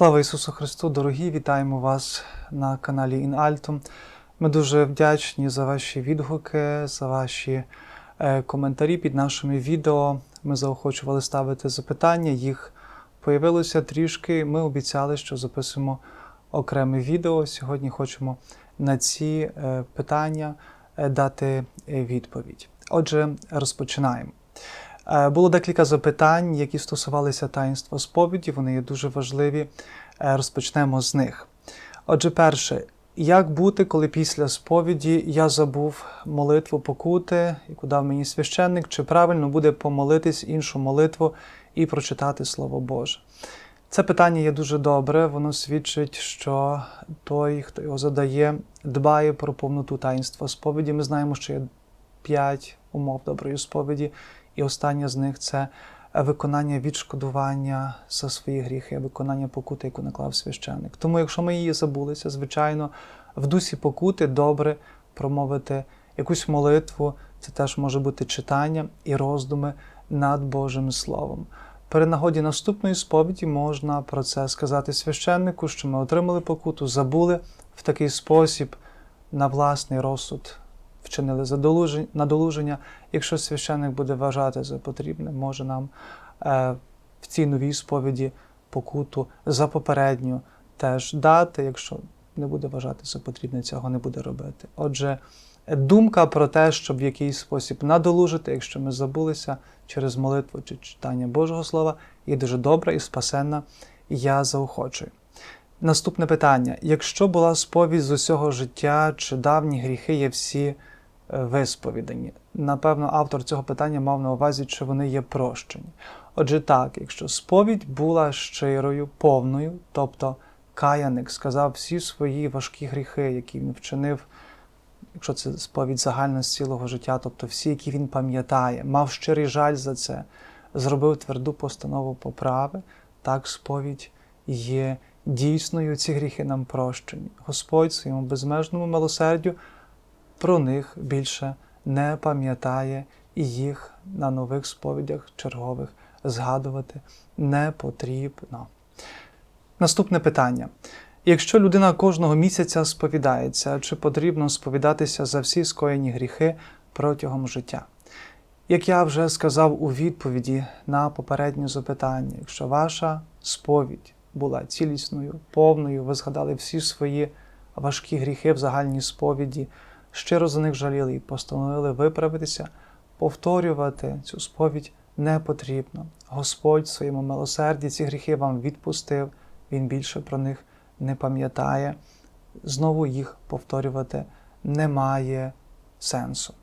Слава Ісусу Христу, дорогі! Вітаємо вас на каналі InAltum. Ми дуже вдячні за ваші відгуки, за ваші е, коментарі під нашими відео. Ми заохочували ставити запитання, їх появилося трішки. Ми обіцяли, що записуємо окреме відео. Сьогодні хочемо на ці е, питання е, дати відповідь. Отже, розпочинаємо. Е, Було декілька запитань, які стосувалися таїнства сповіді. Вони є дуже важливі. Е, Розпочнемо з них. Отже, перше, як бути, коли після сповіді я забув молитву покути, яку дав мені священник, чи правильно буде помолитись іншу молитву і прочитати Слово Боже? Це питання є дуже добре, воно свідчить, що той, хто його задає, дбає про повноту таїнства сповіді. Ми знаємо, що є п'ять умов доброї сповіді, і остання з них це виконання відшкодування за свої гріхи, виконання покути, яку наклав священник. Тому, якщо ми її забулися, звичайно, в дусі покути добре промовити якусь молитву, це теж може бути читання і роздуми над Божим Словом. При нагоді наступної сповіді можна про це сказати священнику, що ми отримали покуту, забули в такий спосіб на власний розсуд вчинили надолуження. Якщо священник буде вважати за потрібне, може нам е, в цій новій сповіді покуту за попередню теж дати, якщо не буде вважати за потрібне, цього не буде робити. Отже, думка про те, щоб в якийсь спосіб надолужити, якщо ми забулися через молитву чи читання Божого Слова, є дуже добра і спасенна, і я заохочую. Наступне питання: якщо була сповідь з усього життя, чи давні гріхи є всі висповідані? Напевно, автор цього питання мав на увазі, чи вони є прощені. Отже, так, якщо сповідь була щирою, повною, тобто каяник сказав всі свої важкі гріхи, які він вчинив, якщо це сповідь загальна з цілого життя, тобто всі, які він пам'ятає, мав щирий жаль за це, зробив тверду постанову поправи, так сповідь є дійсною, ці гріхи нам прощені. Господь своєму безмежному милосердю про них більше не пам'ятає і їх на нових сповідях чергових згадувати не потрібно. Наступне питання. Якщо людина кожного місяця сповідається, чи потрібно сповідатися за всі скоєні гріхи протягом життя? Як я вже сказав у відповіді на попереднє запитання, якщо ваша сповідь була цілісною, повною, ви згадали всі свої важкі гріхи в загальній сповіді, щиро за них жаліли і постановили виправитися, повторювати цю сповідь не потрібно. Господь в своєму милосерді ці гріхи вам відпустив, Він більше про них не пам'ятає. Знову їх повторювати немає сенсу.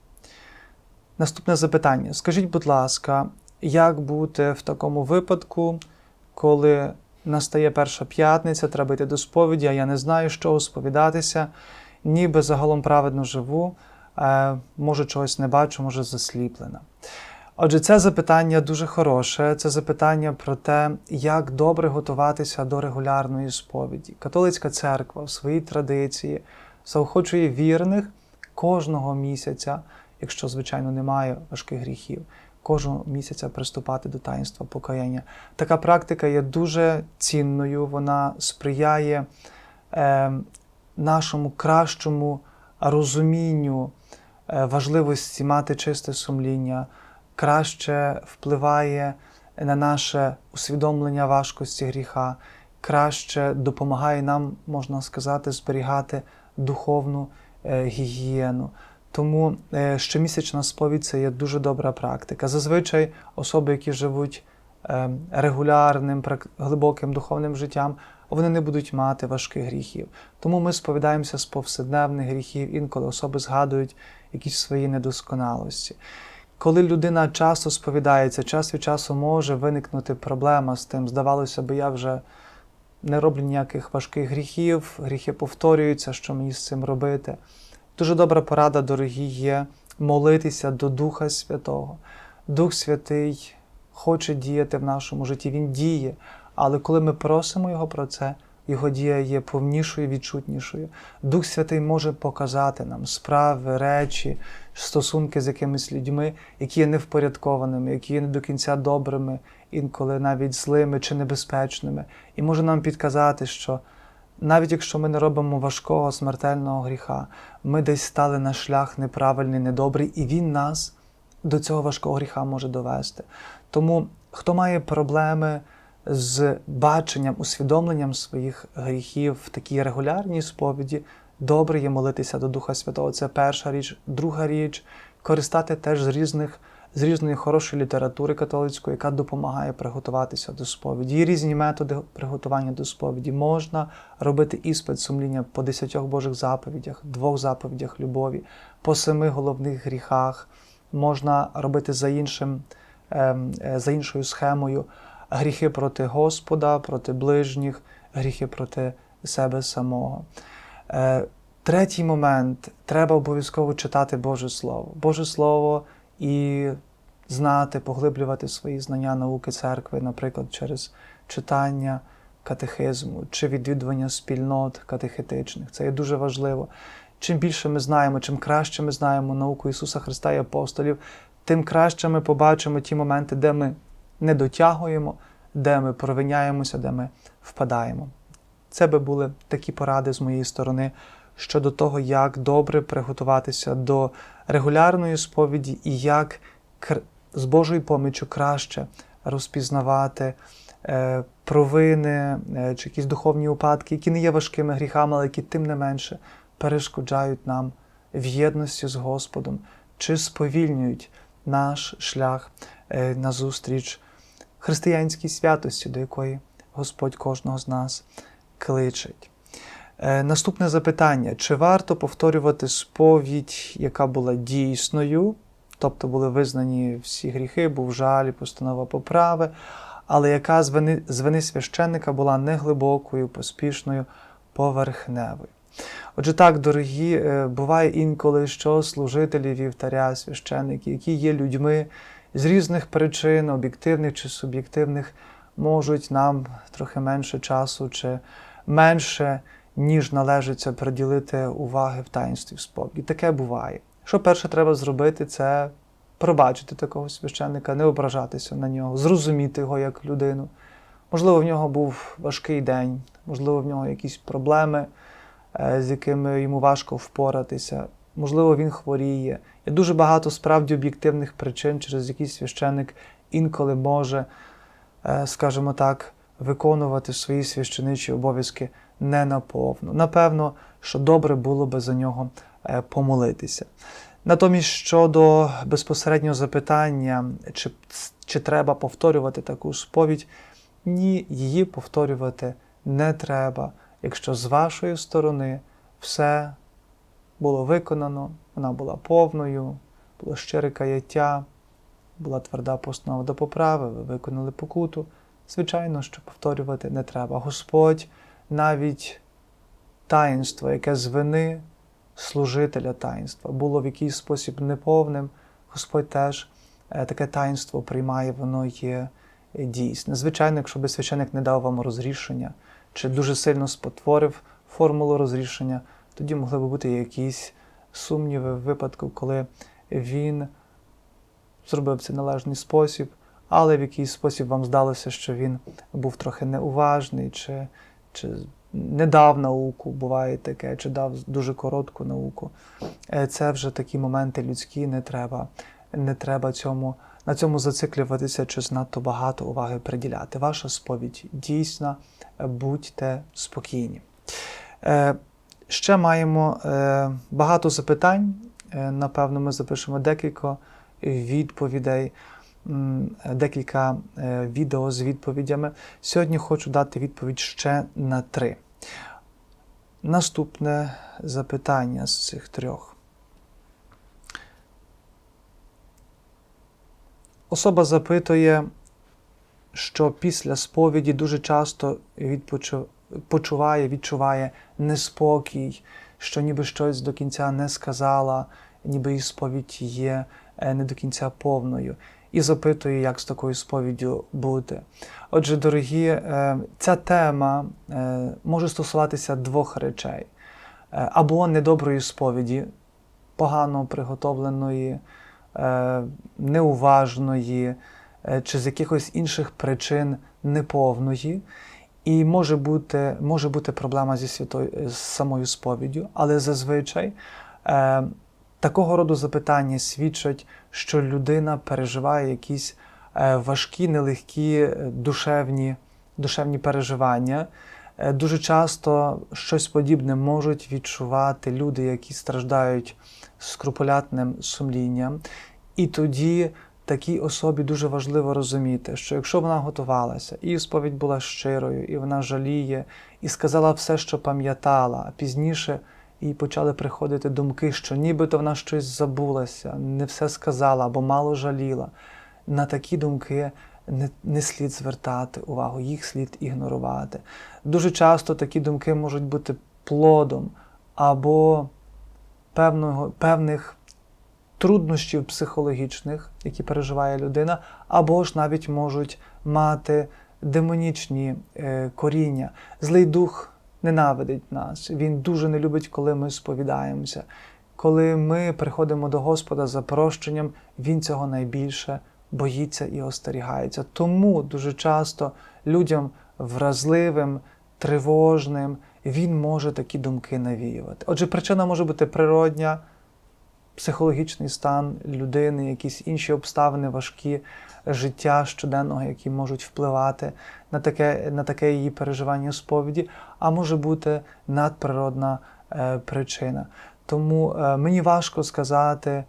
Наступне запитання. Скажіть, будь ласка, як бути в такому випадку, коли настає перша п'ятниця, треба йти до сповіді, а я не знаю, що сповідатися, ніби загалом праведно живу, е, може чогось не бачу, може засліплена. Отже, це запитання дуже хороше. Це запитання про те, як добре готуватися до регулярної сповіді. Католицька церква в своїй традиції заохочує вірних кожного місяця, якщо, звичайно, немає важких гріхів, кожного місяця приступати до таїнства покаяння. Така практика є дуже цінною, вона сприяє е, нашому кращому розумінню е, важливості мати чисте сумління краще впливає на наше усвідомлення важкості гріха, краще допомагає нам, можна сказати, зберігати духовну е, гігієну. Тому е, щомісячна сповідь це є дуже добра практика. Зазвичай особи, які живуть е, регулярним, глибоким духовним життям, вони не будуть мати важких гріхів. Тому ми сповідаємося з повседневних гріхів, інколи особи згадують якісь свої недосконалості. Коли людина часто сповідається, час від часу може виникнути проблема з тим. Здавалося би, я вже не роблю ніяких важких гріхів, гріхи повторюються, що мені з цим робити. Дуже добра порада, дорогі, є молитися до Духа Святого. Дух Святий хоче діяти в нашому житті, Він діє. Але коли ми просимо Його про це, Його дія є повнішою, відчутнішою. Дух Святий може показати нам справи, речі, стосунки з якимись людьми, які є невпорядкованими, які є не до кінця добрими, інколи навіть злими чи небезпечними, і може нам підказати, що навіть якщо ми не робимо важкого смертельного гріха, ми десь стали на шлях неправильний, недобрий, і він нас до цього важкого гріха може довести. Тому хто має проблеми з баченням, усвідомленням своїх гріхів в такій регулярній сповіді, добре є молитися до Духа Святого. Це перша річ. Друга річ користати теж з різних. З різної хорошої літератури католицької, яка допомагає приготуватися до сповіді. Є різні методи приготування до сповіді. Можна робити іспит сумління по десятьох Божих заповідях, двох заповідях любові, по семи головних гріхах. Можна робити за іншим, ем, е, за іншою схемою гріхи проти Господа, проти ближніх, гріхи проти себе самого. Е, Третій момент треба обов'язково читати Боже Слово. Боже Слово і знати, поглиблювати свої знання науки церкви, наприклад, через читання катехизму чи відвідування спільнот катехетичних. Це є дуже важливо. Чим більше ми знаємо, чим краще ми знаємо науку Ісуса Христа і апостолів, тим краще ми побачимо ті моменти, де ми не дотягуємо, де ми провиняємося, де ми впадаємо. Це би були такі поради з моєї сторони щодо того, як добре приготуватися до регулярної сповіді і як з Божою поміччю краще розпізнавати е, провини е, чи якісь духовні упадки, які не є важкими гріхами, але які тим не менше перешкоджають нам в єдності з Господом чи сповільнюють наш шлях е, назустріч християнській святості, до якої Господь кожного з нас кличить. Наступне запитання: чи варто повторювати сповідь, яка була дійсною? тобто були визнані всі гріхи, був жаль, постанова поправи, але яка з вини, з вини священника була неглибокою, поспішною, поверхневою. Отже, так, дорогі, е, буває інколи, що служителі вівтаря, священники, які є людьми з різних причин, об'єктивних чи суб'єктивних, можуть нам трохи менше часу чи менше, ніж належиться приділити уваги в таїнстві сповіді. Таке буває. Що перше треба зробити, це пробачити такого священника, не ображатися на нього, зрозуміти його як людину. Можливо, в нього був важкий день, можливо, в нього якісь проблеми, е, з якими йому важко впоратися. Можливо, він хворіє. Є дуже багато справді об'єктивних причин, через які священник інколи може, е, скажімо так, виконувати свої священичі обов'язки не наповну. Напевно, що добре було би за нього Е, помолитися. Натомість щодо безпосереднього запитання, чи, чи треба повторювати таку сповідь, ні, її повторювати не треба, якщо з вашої сторони все було виконано, вона була повною, було щире каяття, була тверда постанова до поправи, ви виконали покуту. Звичайно, що повторювати не треба. Господь навіть таїнство, яке з вини служителя таїнства, було в якийсь спосіб неповним, Господь теж е, таке таїнство приймає, воно є е, дійсне. Звичайно, якщо би священик не дав вам розрішення, чи дуже сильно спотворив формулу розрішення, тоді могли б бути якісь сумніви в випадку, коли він зробив це належний спосіб, але в якийсь спосіб вам здалося, що він був трохи неуважний, чи, чи не дав науку, буває таке, чи дав дуже коротку науку. Е, це вже такі моменти людські, не треба не треба цьому, на цьому зациклюватися чи занадто багато уваги приділяти. Ваша сповідь дійсна, будьте спокійні. Е, ще маємо е, багато запитань. Напевно, ми запишемо декілька відповідей декілька е, відео з відповідями. Сьогодні хочу дати відповідь ще на три. Наступне запитання з цих трьох. Особа запитує, що після сповіді дуже часто почуває, відчуває неспокій, що ніби щось до кінця не сказала, ніби і сповідь є е, не до кінця повною і запитує, як з такою сповіддю бути. Отже, дорогі, е, ця тема е, може стосуватися двох речей: або недоброї сповіді, погано приготовленої, неуважної, чи з якихось інших причин неповної. І може бути, може бути проблема зі святою з самою сповіддю, але зазвичай е, такого роду запитання свідчать, що людина переживає якісь е, важкі, нелегкі е, душевні, душевні переживання. Е, Дуже часто щось подібне можуть відчувати люди, які страждають скрупулятним сумлінням. І тоді такій особі дуже важливо розуміти, що якщо вона готувалася, і сповідь була щирою, і вона жаліє, і сказала все, що пам'ятала, а пізніше їй почали приходити думки, що нібито вона щось забулася, не все сказала або мало жаліла. На такі думки не, не слід звертати увагу, їх слід ігнорувати. Дуже часто такі думки можуть бути плодом або певного, певних труднощів психологічних, які переживає людина, або ж навіть можуть мати демонічні е, коріння. Злий дух ненавидить нас. Він дуже не любить, коли ми сповідаємося. Коли ми приходимо до Господа за прощенням, Він цього найбільше боїться і остерігається. Тому дуже часто людям вразливим, тривожним, він може такі думки навіювати. Отже, причина може бути природня, психологічний стан людини, якісь інші обставини важкі життя щоденного, які можуть впливати на таке, на таке її переживання сповіді, а може бути надприродна е, причина. Тому е, мені важко сказати.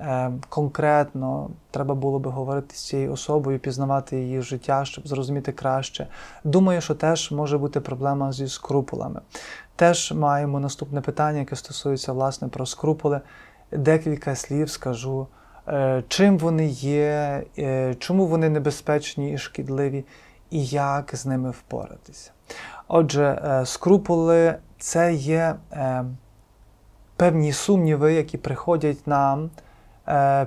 Е, Конкретно треба було би говорити з цією особою, пізнавати її життя, щоб зрозуміти краще. Думаю, що теж може бути проблема зі скрупулами. Теж маємо наступне питання, яке стосується власне про скрупули. Декілька слів скажу, е, чим вони є, е, чому вони небезпечні і шкідливі, і як з ними впоратися. Отже, е, скрупули це є певні сумніви, які приходять нам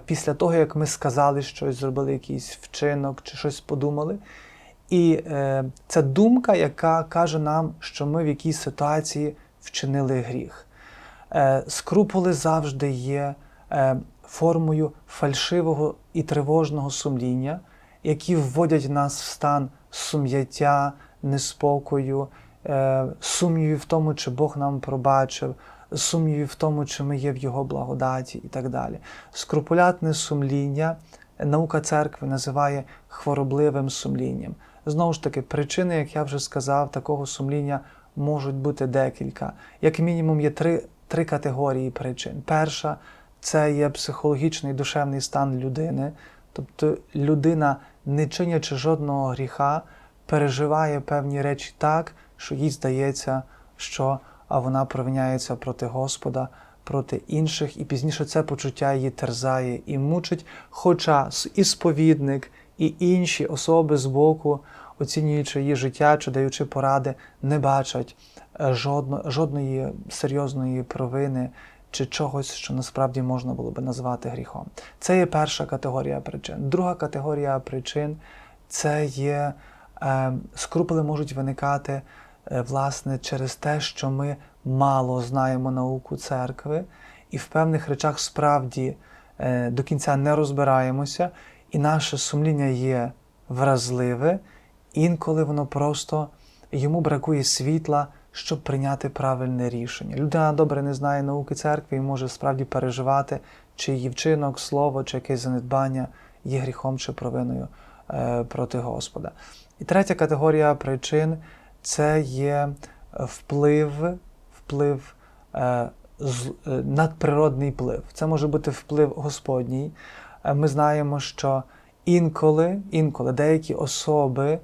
після того, як ми сказали щось, зробили якийсь вчинок чи щось подумали. І це думка, яка каже нам, що ми в якійсь ситуації вчинили гріх. Е, скрупули завжди є е, формою фальшивого і тривожного сумління, які вводять нас в стан сум'яття, неспокою, е, сумнівів в тому, чи Бог нам пробачив, сумнівів в тому, чи ми є в Його благодаті і так далі. Скрупулятне сумління наука церкви називає хворобливим сумлінням. Знову ж таки, причини, як я вже сказав, такого сумління можуть бути декілька. Як мінімум, є три, три категорії причин. Перша це є психологічний душевний стан людини, тобто людина, не чинячи жодного гріха, переживає певні речі так, що їй здається, що а вона провиняється проти Господа, проти інших, і пізніше це почуття її терзає і мучить. Хоча і сповідник, і інші особи збоку, оцінюючи її життя чи даючи поради, не бачать е, жодно, жодної серйозної провини чи чогось, що насправді можна було би назвати гріхом. Це є перша категорія причин. Друга категорія причин це є е, скрупули можуть виникати е, власне через те, що ми мало знаємо науку церкви, і в певних речах справді е, до кінця не розбираємося, і наше сумління є вразливе, інколи воно просто йому бракує світла, щоб прийняти правильне рішення. Людина добре не знає науки церкви і може справді переживати, чи її вчинок, слово, чи якесь занедбання є гріхом чи провиною е, проти Господа. І третя категорія причин це є вплив, вплив е, е, надприродний вплив. Це може бути вплив Господній. Ми знаємо, що інколи, інколи деякі особи,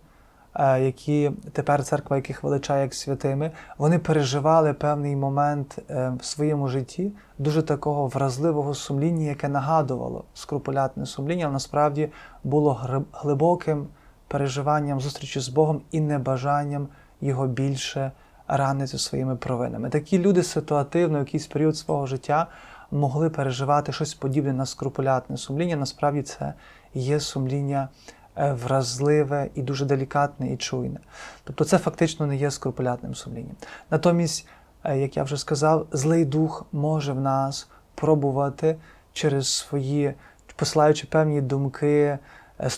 які тепер церква яких величає як святими, вони переживали певний момент е, в своєму житті дуже такого вразливого сумління, яке нагадувало скрупулятне сумління, але насправді було глибоким переживанням зустрічі з Богом і небажанням його більше ранити своїми провинами. Такі люди ситуативно, в якийсь період свого життя могли переживати щось подібне на скрупулятне сумління. Насправді це є сумління е, вразливе і дуже делікатне і чуйне. Тобто це фактично не є скрупулятним сумлінням. Натомість, е, як я вже сказав, злий дух може в нас пробувати через свої, посилаючи певні думки, е,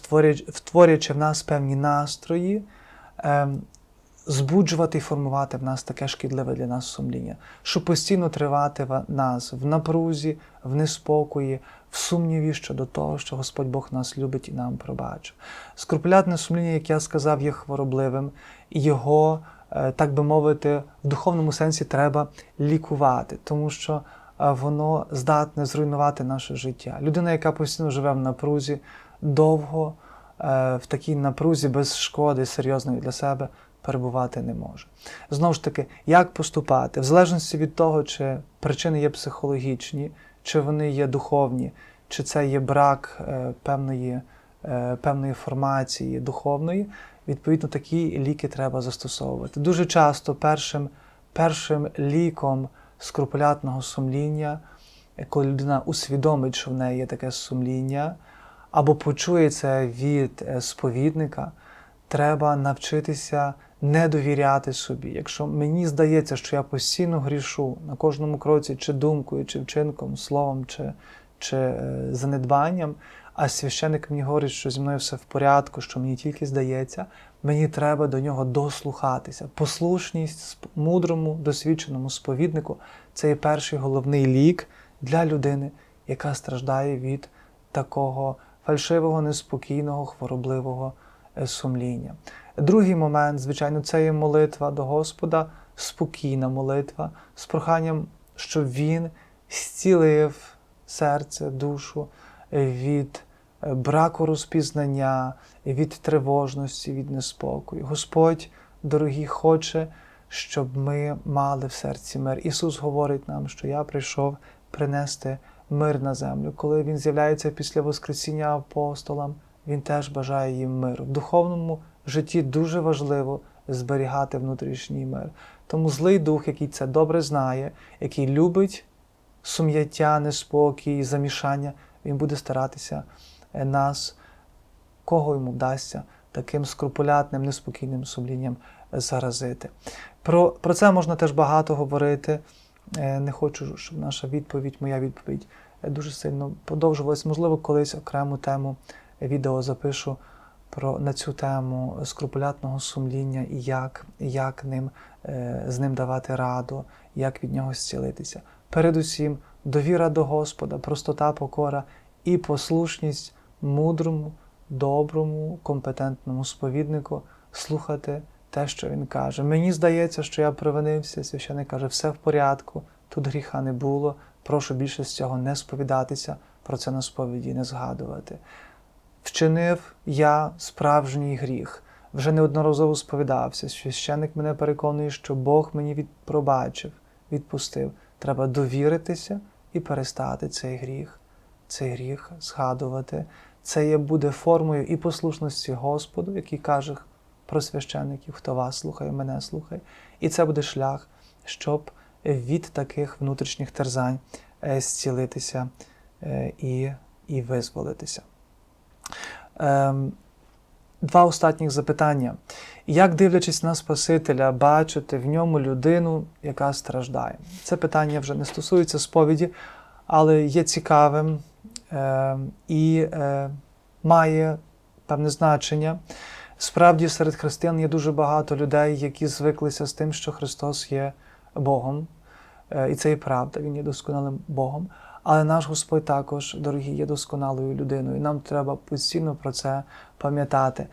створюючи, в нас певні настрої, ем, збуджувати і формувати в нас таке шкідливе для нас сумління, щоб постійно тривати в нас в напрузі, в неспокої, в сумніві щодо того, що Господь Бог нас любить і нам пробачив. Скрупулятне сумління, як я сказав, є хворобливим, і його, е, так би мовити, в духовному сенсі треба лікувати, тому що е, воно здатне зруйнувати наше життя. Людина, яка постійно живе в напрузі, довго е, в такій напрузі без шкоди серйозної для себе перебувати не може. Знову ж таки, як поступати? В залежності від того, чи причини є психологічні, чи вони є духовні, чи це є брак е, певної, е, певної формації духовної, відповідно, такі ліки треба застосовувати. Дуже часто першим, першим ліком скрупулятного сумління, коли людина усвідомить, що в неї є таке сумління, або почує це від е, сповідника, треба навчитися не довіряти собі. Якщо мені здається, що я постійно грішу на кожному кроці, чи думкою, чи вчинком, словом, чи, чи е, занедбанням, а священик мені говорить, що зі мною все в порядку, що мені тільки здається, мені треба до нього дослухатися. Послушність мудрому, досвідченому сповіднику це є перший головний лік для людини, яка страждає від такого фальшивого, неспокійного, хворобливого е, сумління. Другий момент, звичайно, це є молитва до Господа, спокійна молитва з проханням, щоб Він зцілив серце, душу від е, браку розпізнання, від тривожності, від неспокою. Господь, дорогі, хоче, щоб ми мали в серці мир. Ісус говорить нам, що я прийшов принести мир на землю. Коли Він з'являється після Воскресіння апостолам, Він теж бажає їм миру. В духовному житті дуже важливо зберігати внутрішній мир. Тому злий дух, який це добре знає, який любить сум'яття, неспокій, замішання, він буде старатися е, нас, кого йому вдасться, таким скрупулятним, неспокійним сумлінням е, заразити. Про, про це можна теж багато говорити. Е, Не хочу, щоб наша відповідь, моя відповідь дуже сильно подовжувалась. Можливо, колись окрему тему відео запишу про на цю тему скрупулятного сумління і як, як ним, е, з ним давати раду, як від нього зцілитися. Передусім, довіра до Господа, простота, покора і послушність мудрому, доброму, компетентному сповіднику слухати те, що він каже. Мені здається, що я провинився. Священник каже, все в порядку, тут гріха не було. Прошу більше з цього не сповідатися, про це на сповіді не згадувати. Вчинив я справжній гріх. Вже неодноразово сповідався. Священник мене переконує, що Бог мені відпробачив, відпустив. Треба довіритися і перестати цей гріх, цей гріх згадувати. Це є буде формою і послушності Господу, який каже про священників, хто вас слухає, мене слухає. І це буде шлях, щоб від таких внутрішніх терзань е, зцілитися е, і, і визволитися. Ем, Два останніх запитання. Як, дивлячись на Спасителя, бачити в ньому людину, яка страждає? Це питання вже не стосується сповіді, але є цікавим е, і е, має певне значення. Справді, серед християн є дуже багато людей, які звиклися з тим, що Христос є Богом. Е, і це і правда, Він є досконалим Богом. Але наш Господь також, дорогі, є досконалою людиною. І нам треба постійно про це пам'ятати.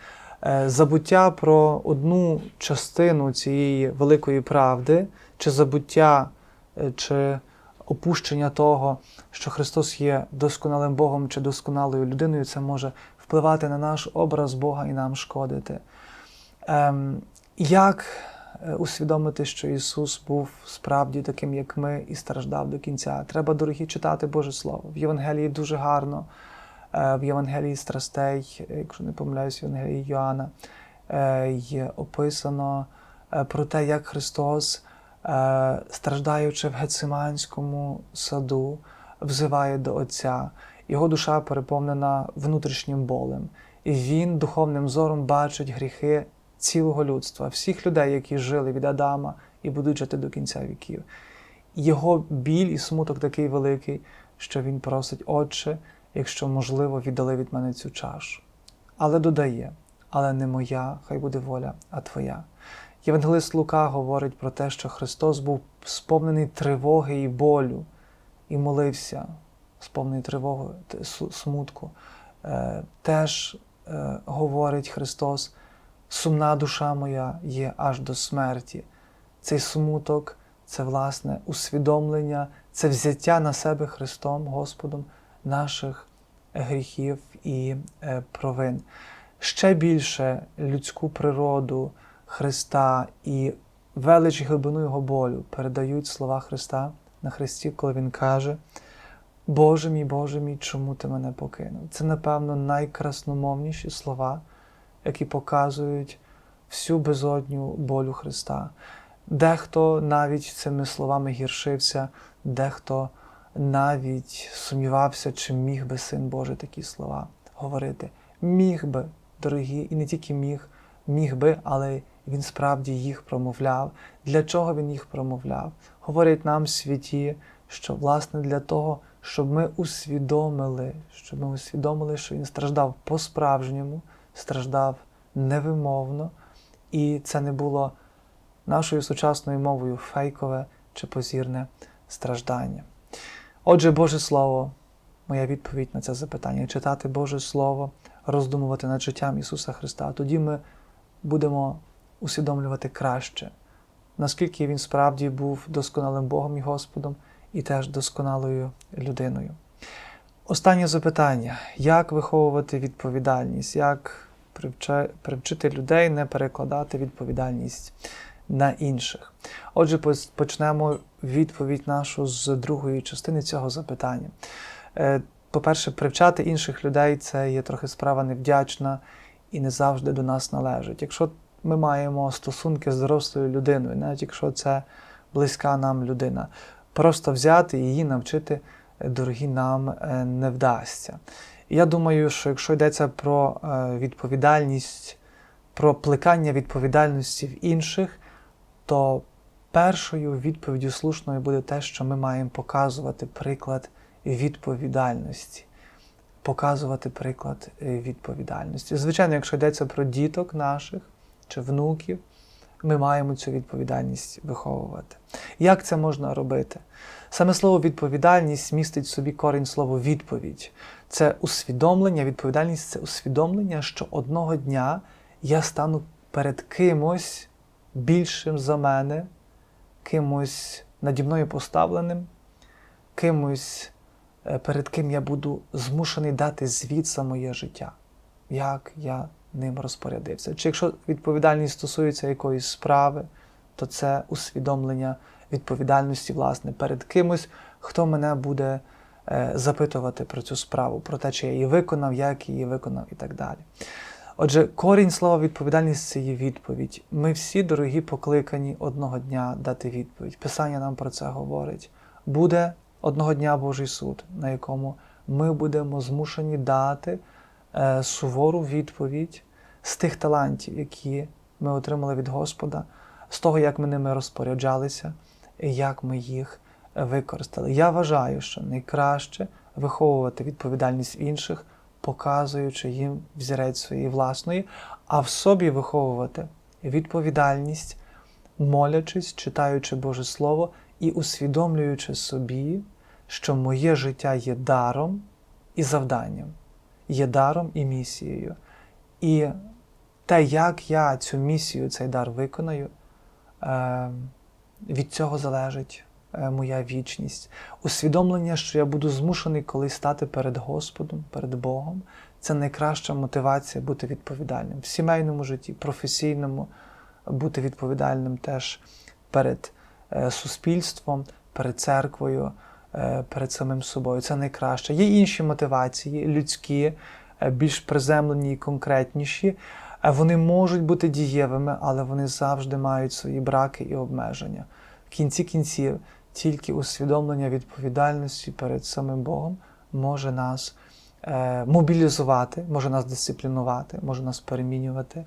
Е, Забуття про одну частину цієї великої правди, чи забуття, е, чи опущення того, що Христос є досконалим Богом чи досконалою людиною, це може впливати на наш образ Бога і нам шкодити. Ем, Як усвідомити, що Ісус був справді таким, як ми, і страждав до кінця? Треба, дорогі, читати Боже Слово. В Євангелії дуже гарно, е, в Євангелії страстей, якщо не помиляюсь, в Євангелії Йоанна, е, є описано е, про те, як Христос, страждаючи в Гециманському саду, взиває до Отця. Його душа переповнена внутрішнім болем, і він духовним зором бачить гріхи цілого людства, всіх людей, які жили від Адама і будуть жити до кінця віків. Його біль і смуток такий великий, що він просить, Отче, якщо можливо, віддали від мене цю чашу. але додає, але не моя, хай буде воля, а твоя. Євангелист Лука говорить про те, що Христос був сповнений тривоги і болю, і молився, сповнений тривоги, смутку. Е, Теж е, говорить Христос, сумна душа моя є аж до смерті. Цей смуток це власне усвідомлення, це взяття на себе Христом, Господом наших гріхів і е, провин. Ще більше людську природу Христа і велич і глибину Його болю передають слова Христа на Христі, коли Він каже: Боже мій, Боже мій, чому ти мене покинув? Це, напевно, найкрасномовніші слова, які показують всю безодню болю Христа. Дехто навіть цими словами гіршився, дехто навіть сумнівався, чи міг би син Божий такі слова говорити. Міг би, дорогі, і не тільки міг, міг би, але він справді їх промовляв. Для чого він їх промовляв? Говорять нам святі, що власне для того, щоб ми усвідомили, щоб ми усвідомили, що він страждав по-справжньому, страждав невимовно, і це не було нашою сучасною мовою фейкове чи позірне страждання. Отже, Боже Слово, моя відповідь на це запитання читати Боже Слово, роздумувати над життям Ісуса Христа. Тоді ми будемо усвідомлювати краще, наскільки Він справді був досконалим Богом і Господом і теж досконалою людиною. Останнє запитання: як виховувати відповідальність, як привчити людей не перекладати відповідальність на інших? Отже, почнемо відповідь нашу з другої частини цього запитання. Е, По-перше, привчати інших людей це є трохи справа невдячна і не завжди до нас належить. Якщо ми маємо стосунки з дорослою людиною, навіть якщо це близька нам людина, просто взяти її навчити дорогі нам е, не вдасться. Я думаю, що якщо йдеться про е, відповідальність, про плекання відповідальності в інших, то першою відповіддю слушною буде те, що ми маємо показувати приклад відповідальності. Показувати приклад е, відповідальності. Звичайно, якщо йдеться про діток наших чи внуків, ми маємо цю відповідальність виховувати. Як це можна робити? Саме слово відповідальність містить в собі корінь слово відповідь. Це усвідомлення, відповідальність це усвідомлення, що одного дня я стану перед кимось більшим за мене, кимось наді мною поставленим, кимось, е, перед ким я буду змушений дати звіт за моє життя, як я ним розпорядився. Чи якщо відповідальність стосується якоїсь справи, то це усвідомлення відповідальності, власне, перед кимось, хто мене буде е, запитувати про цю справу, про те, чи я її виконав, як її виконав і так далі. Отже, корінь слова відповідальність це є відповідь. Ми всі, дорогі, покликані одного дня дати відповідь. Писання нам про це говорить. Буде одного дня Божий суд, на якому ми будемо змушені дати сувору відповідь з тих талантів, які ми отримали від Господа, з того, як ми ними розпоряджалися, і як ми їх е, використали. Я вважаю, що найкраще виховувати відповідальність інших, показуючи їм взірець своєї власної, а в собі виховувати відповідальність, молячись, читаючи Боже Слово і усвідомлюючи собі, що моє життя є даром і завданням, є даром і місією. І те, як я цю місію, цей дар виконаю, е, від цього залежить е, моя вічність. Усвідомлення, що я буду змушений колись стати перед Господом, перед Богом, це найкраща мотивація бути відповідальним в сімейному житті, професійному, бути відповідальним теж перед е, суспільством, перед церквою, перед самим собою. Це найкраще. Є інші мотивації, людські, е, більш приземлені і конкретніші. Е, Вони можуть бути дієвими, але вони завжди мають свої браки і обмеження. В кінці кінців тільки усвідомлення відповідальності перед самим Богом може нас е, мобілізувати, може нас дисциплінувати, може нас перемінювати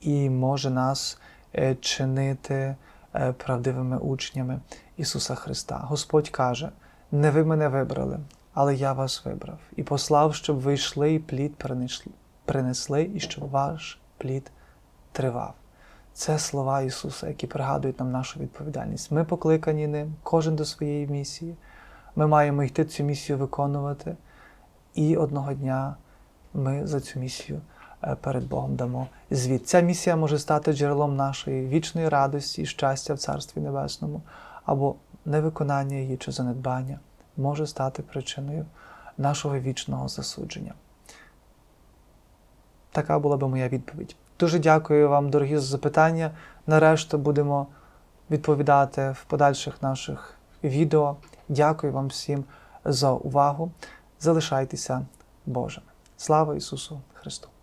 і може нас е, чинити е, правдивими учнями Ісуса Христа. Господь каже: не ви мене вибрали, але я вас вибрав і послав, щоб ви йшли і плід принесли, і щоб ваш плід тривав. Це слова Ісуса, які пригадують нам нашу відповідальність. Ми покликані ним, кожен до своєї місії. Ми маємо йти цю місію виконувати, і одного дня ми за цю місію е, перед Богом дамо звіт. Ця місія може стати джерелом нашої вічної радості і щастя в Царстві Небесному, або невиконання її чи занедбання може стати причиною нашого вічного засудження. Така була би моя відповідь. Дуже дякую вам, дорогі, за запитання. Нарешті будемо відповідати в подальших наших відео. Дякую вам всім за увагу. Залишайтеся Божими. Слава Ісусу Христу!